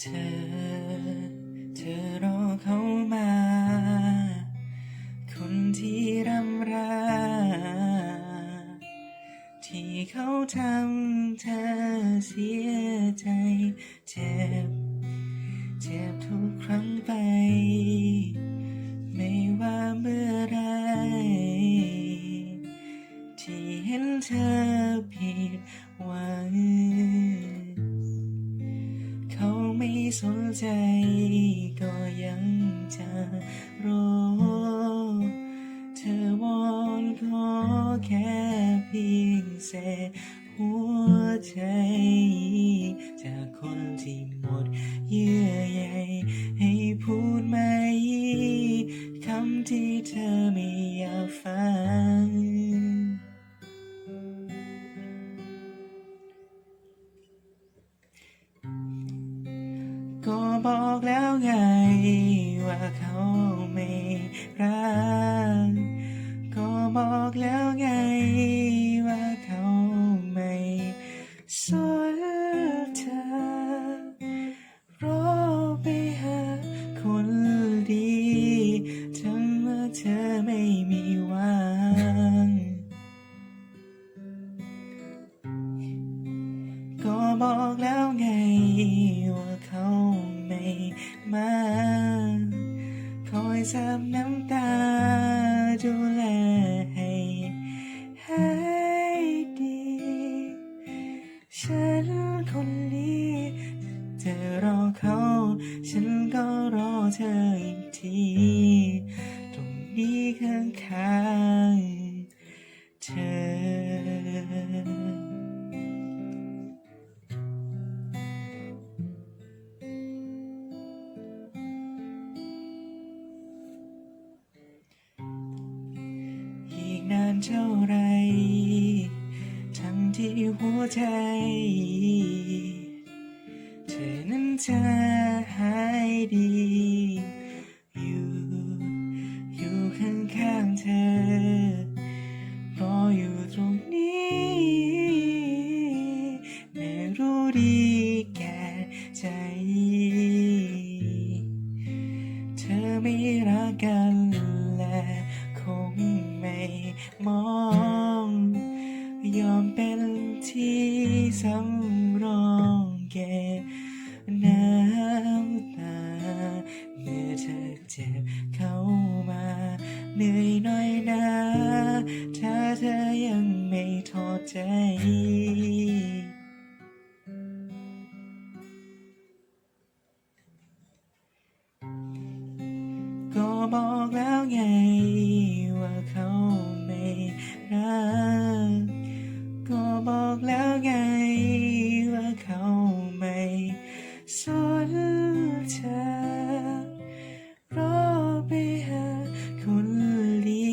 เธอ เธอรอเขามา คนที่รำราที่เขาทำเธอเสียใจเจ็บ เจ็บทุกครั้งไป ไม่ว่าเมื่อไรที่เห็นเธอ สนใจก็ยังจะรอ เธอวอนขอแค่เพียงเศษหัวใจ ก็บอกแล้วไง ว่าเขาไม่รัก ก็บอกแล้วไง มา คอยซับน้ำตาดูแลให้ให้ดี ฉันคนนี้จะรอเขา ฉันก็รอเธออีกที เท่าไร ทั้งที่หัวใจ เธอนั้นจะหายดี อยู่ อยู่ข้างๆเธอ รออยู่ตรงนี้แม่รู้ดีแก่ใจ เธอไม่รักกัน มอง ยอมเป็นที่สำรองแก่น้ำตา เมื่อเธอเจ็บเข้ามาเหนื่อยน่อยนะ ถ้าเธอยังไม่ท้อใจก็บอกแล้วไงว่าเขา รักก็บอกแล้วไงว่าเขาไม่สนเธอรอไปหาคนดี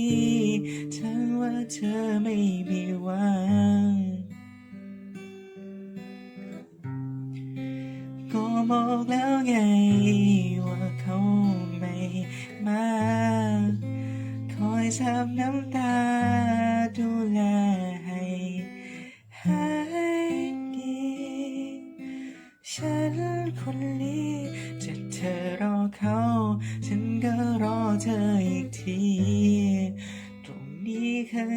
ทั้งว่าเธอไม่มีหวังก็บอกแล้วไงว่าเขาไม่มาคอยซับน้ำตา หายดี ฉันคนนี้จะเธอรอเขา ฉันก็รอเธออีกที ตรงนี้ข้าง